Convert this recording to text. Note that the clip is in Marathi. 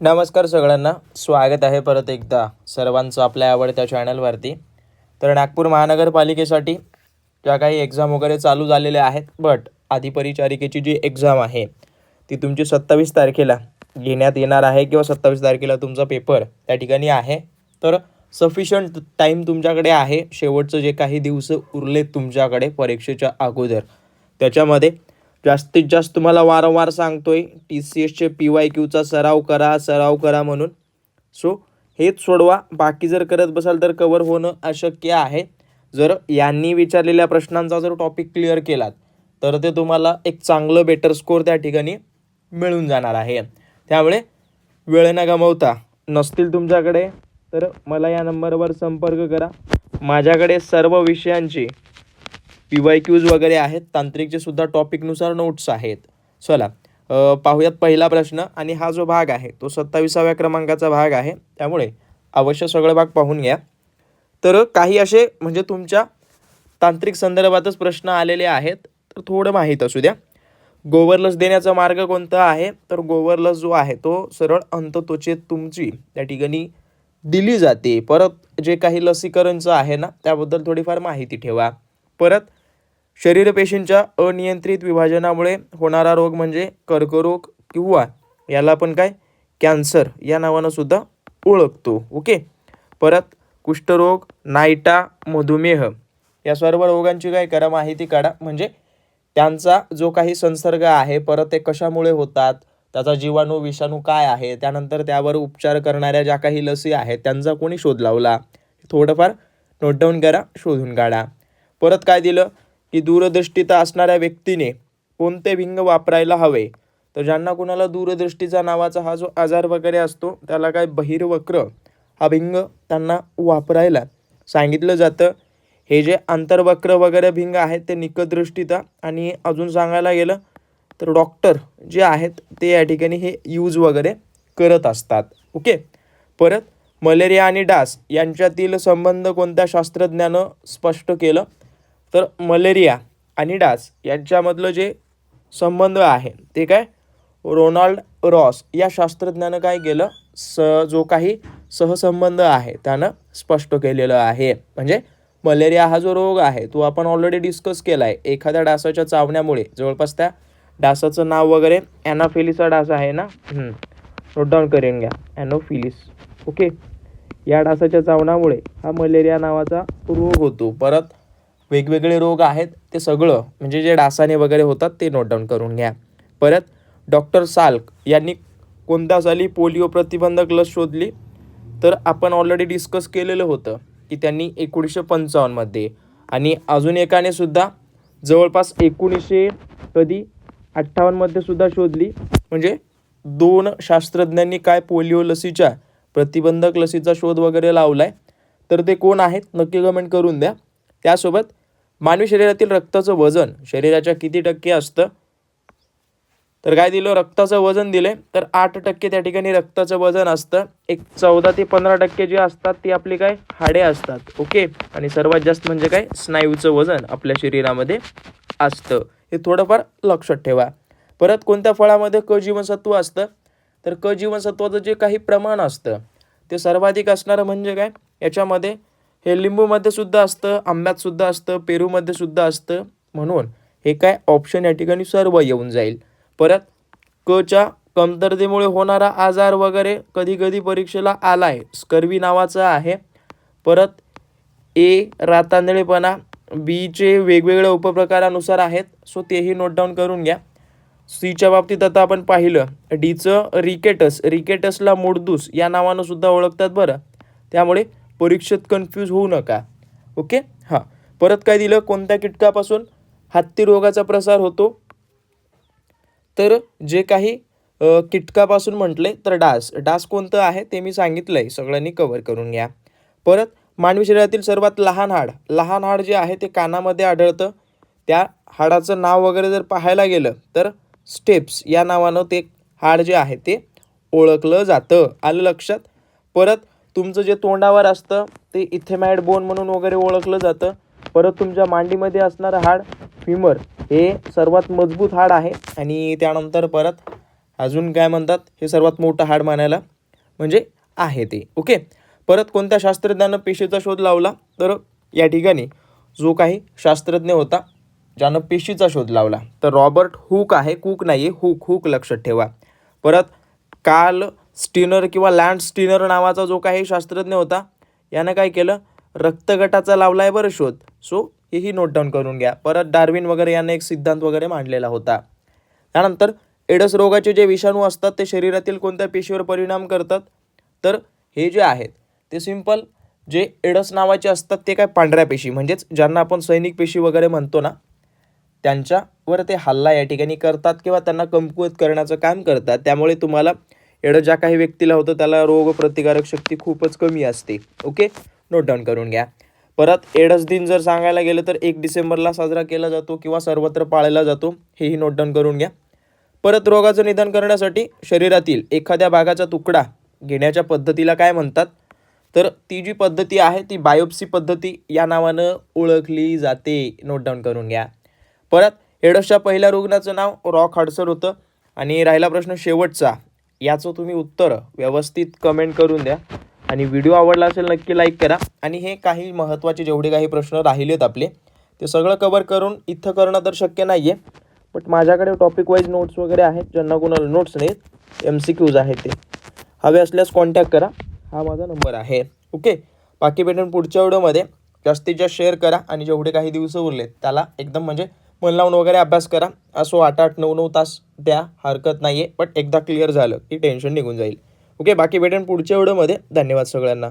नमस्कार सगळ्यांना. स्वागत आहे परत एकदा सर्वांचं आपल्या आवडत्या चॅनलवरती. तर नागपूर महानगरपालिकेसाठी ज्या काही एक्झाम वगैरे चालू झालेल्या आहेत बट आधी परिचारिकेची जी एक्झाम आहे ती तुमची सत्तावीस तारखेला घेण्यात येणार आहे किंवा सत्तावीस तारखेला तुमचा पेपर त्या ठिकाणी आहे. तर सफिशंट टाईम तुमच्याकडे आहे. शेवटचं जे काही दिवस उरलेत तुमच्याकडे परीक्षेच्या अगोदर. त्याच्यामध्ये जास्तीत जास्त तुम्हाला वारंवार सांगतोय टी सी एसचे पी वाय क्यूचा सराव करा सराव करा म्हणून. सो हेच सोडवा. बाकी जर करत बसाल तर कवर होणं अशक्य आहे. जर यांनी विचारलेल्या प्रश्नांचा जर टॉपिक क्लिअर केलात तर ते तुम्हाला एक चांगलं बेटर स्कोर त्या ठिकाणी मिळून जाणार आहे. त्यामुळे वेळ न गमावता नसतील तुमच्याकडे तर मला या नंबरवर संपर्क करा. माझ्याकडे सर्व विषयांची पी वाय क्यूज वगैरे आहेत तांत्रिकचे सुद्धा टॉपिकनुसार नोट्स आहेत. चला पाहूयात पहिला प्रश्न आणि हा जो भाग आहे तो सत्ताविसाव्या क्रमांकाचा भाग आहे. त्यामुळे अवश्य सगळं भाग पाहून घ्या. तर काही असे म्हणजे तुमच्या तांत्रिक संदर्भातच प्रश्न आलेले आहेत तर थोडं माहीत असू द्या. गोवर लस देण्याचा मार्ग कोणता आहे? तर गोवर लस जो आहे तो सरळ अंतत्वचेत तुमची त्या ठिकाणी दिली जाते. परत जे काही लसीकरणचं आहे ना त्याबद्दल थोडीफार माहिती ठेवा. परत शरीरपेशींच्या अनियंत्रित विभाजनामुळे होणारा रोग म्हणजे कर्करोग किंवा याला आपण काय? कॅन्सर या नावानं सुद्धा ओळखतो. ओके? परत कुष्ठरोग नायटा मधुमेह या सर्व रोगांची काय करा माहिती काढा. म्हणजे त्यांचा जो काही संसर्ग आहे परत ते कशामुळे होतात त्याचा जीवाणू विषाणू काय आहे त्यानंतर त्यावर उपचार करणाऱ्या ज्या काही लसी आहेत त्यांचा कोणी शोध लावला? थोडंफार नोट डाऊन करा शोधून काढा. परत काय दिलं? की दूरदृष्टीता असणाऱ्या व्यक्तीने कोणते भिंग वापरायला हवे? तर ज्यांना कोणाला दूरदृष्टीचा नावाचा हा जो आजार वगैरे असतो त्याला काय बहिर्वक्र हा भिंग त्यांना वापरायला सांगितलं जातं. हे जे आंतरवक्र वगैरे भिंग आहेत ते निकटदृष्टीता आणि अजून सांगायला गेलं तर डॉक्टर जे आहेत ते या ठिकाणी हे यूज वगैरे करत असतात. ओके? परत मलेरिया आणि डास यांच्यातील संबंध कोणत्या शास्त्रज्ञानं स्पष्ट केलं? तर मलेरिया आणि डास यांच्यामधलं जे संबंध आहे ते काय? रोनाल्ड रॉस या शास्त्रज्ञानं काय केलं? स जो काही सहसंबंध आहे त्यानं स्पष्ट केलेलं आहे. म्हणजे मलेरिया हा जो रोग आहे तो आपण ऑलरेडी डिस्कस केला आहे एखाद्या डासाच्या चावण्यामुळे जवळपास त्या डासाचं नाव वगैरे ॲनाफिलिसचा डास आहे ना? नोट डाऊन करून घ्या. ॲनोफिलिस ओके या डासाच्या चावण्यामुळे हा मलेरिया नावाचा रोग होतो. परत वेगवेगळे रोग आहेत ते सगळं म्हणजे जे डासाने वगैरे होतात ते नोट डाऊन करून घ्या. परत डॉक्टर साल्क यांनी कोणत्या साली पोलिओ प्रतिबंधक लस शोधली? तर आपण ऑलरेडी डिस्कस केलेलं होतं की त्यांनी एकोणीसशे पंचावन्नमध्ये आणि अजून एकाने सुद्धा जवळपास एकोणीसशे कधी अठ्ठावन्नमध्ये सुद्धा शोधली. म्हणजे दोन शास्त्रज्ञांनी काय पोलिओ लसीच्या प्रतिबंधक लसीचा शोध वगैरे लावला आहे तर ते कोण आहेत नक्की कमेंट करून द्या. त्यासोबत मानवी शरीरातील रक्ताचं वजन शरीराच्या किती टक्के असतं? तर काय दिलं? रक्ताचं वजन दिले तर आठ टक्के त्या ठिकाणी रक्ताचं वजन असतं. एक चौदा ते पंधरा टक्के जे असतात ती आपली काय? हाडे असतात. ओके? आणि सर्वात जास्त म्हणजे काय? स्नायूचं वजन आपल्या शरीरामध्ये असतं. हे थोडंफार लक्षात ठेवा. परत कोणत्या फळामध्ये क जीवनसत्व असतं? तर क जीवनसत्वाचं जे काही प्रमाण असतं ते सर्वाधिक असणारं म्हणजे काय? याच्यामध्ये हे लिंबूमध्ये सुद्धा असतं आंब्यात सुद्धा असतं पेरूमध्ये सुद्धा असतं. म्हणून हे काय ऑप्शन या ठिकाणी सर्व येऊन जाईल. परत कच्या कमतरतेमुळे होणारा आजार वगैरे कधी कधी परीक्षेला आहे स्कर्वी नावाचा आहे. परत ए रातांदळेपणा बीचे वेगवेगळ्या उपप्रकारानुसार आहेत. सो तेही नोट डाऊन करून घ्या. सीच्या बाबतीत आता आपण पाहिलं. डीचं रिकेटस रिकेटसला मोडदूस या नावानं सुद्धा ओळखतात बरं. त्यामुळे परीक्षेत कन्फ्यूज होऊ नका. ओके हां. परत काय दिलं? कोणत्या कीटकापासून? हत्ती रोगाचा प्रसार होतो. तर जे काही कीटकापासून म्हटले तर डास. डास कोणतं आहे ते मी सांगितलं आहे सगळ्यांनी कवर करून घ्या. परत मानवी शरीरातील सर्वात लहान हाड. लहान हाड जे आहे ते कानामध्ये आढळतं. त्या हाडाचं नाव वगैरे जर पाहायला गेलं तर स्टेप्स या नावानं ते हाड जे आहे ते ओळखलं जातं. आलं लक्षात? परत तुमचं जे तोंडावर असतं ते इथेमॅड बोन म्हणून वगैरे ओळखलं जातं. परत तुमच्या मांडीमध्ये असणारं हाड फिमर हे सर्वात मजबूत हाड आहे. आणि त्यानंतर परत अजून काय म्हणतात हे सर्वात मोठं हाड मानायला म्हणजे आहे ते. ओके? परत कोणत्या शास्त्रज्ञानं पेशीचा शोध लावला? तर या ठिकाणी जो काही शास्त्रज्ञ होता ज्यानं पेशीचा शोध लावला. तर रॉबर्ट हुक आहे. कुक नाही आहे हुक हुक लक्षात ठेवा. परत कार्ल स्टिनर किंवा लँड स्टिनर नावाचा जो काही शास्त्रज्ञ होता यानं काय केलं? रक्तगटाचा लावला आहे बरं शोध. सो हेही नोट डाऊन करून घ्या. परत डार्विन वगैरे याने एक सिद्धांत वगैरे मांडलेला होता. त्यानंतर एडस रोगाचे जे विषाणू असतात ते शरीरातील कोणत्या पेशीवर परिणाम करतात? तर हे जे आहेत ते सिंपल जे एडस नावाचे असतात ते काय पांढऱ्या पेशी म्हणजेच ज्यांना आपण सैनिक पेशी वगैरे म्हणतो ना त्यांच्यावर ते हल्ला या ठिकाणी करतात किंवा त्यांना कमकुवत करण्याचं काम करतात. त्यामुळे तुम्हाला एडं ज्या काही व्यक्तीला होतं त्याला रोगप्रतिकारक शक्ती खूपच कमी असते. ओके नोट डाऊन करून घ्या. परत एडस दिन जर सांगायला गेलं तर एक डिसेंबरला साजरा केला जातो किंवा सर्वत्र पाळला जातो हेही नोट डाऊन करून घ्या. परत रोगाचं निदान करण्यासाठी शरीरातील एखाद्या भागाचा तुकडा घेण्याच्या पद्धतीला काय म्हणतात? तर ती जी पद्धती आहे ती बायोप्सी पद्धती या नावानं ओळखली जाते. नोट डाऊन करून घ्या. परत एडसच्या पहिल्या रुग्णाचं नाव रॉक हाडसर होतं. आणि राहिला प्रश्न शेवटचा. याचं तुम्ही उत्तर व्यवस्थित कमेंट करून द्या. आणि व्हिडिओ आवडला असेल नक्की लाईक करा. आणि हे काही महत्त्वाचे जेवढे काही प्रश्न राहिलेत आपले ते सगळं कवर करून इथं करणं तर शक्य नाही आहे बट माझ्याकडे टॉपिक वाईज नोट्स वगैरे आहेत ज्यांना कोणाला नोट्स नाहीत एम सी क्यूज आहेत ते. हवे असल्यास कॉन्टॅक्ट करा. हा माझा नंबर आहे. ओके बाकी भेटून पुढच्या व्हिडिओमध्ये जास्तीत जास्त शेअर करा आणि जेवढे काही दिवस उरलेत त्याला एकदम म्हणजे मन लावून वगैरे अभ्यास करा. असो आठ आठ नऊ नऊ तास द्या हरकत नाही आहे बट एकदा क्लिअर झालं की टेन्शन निघून जाईल. ओके बाकी भेटेन पुढच्या व्हिडिओमध्ये धन्यवाद सगळ्यांना.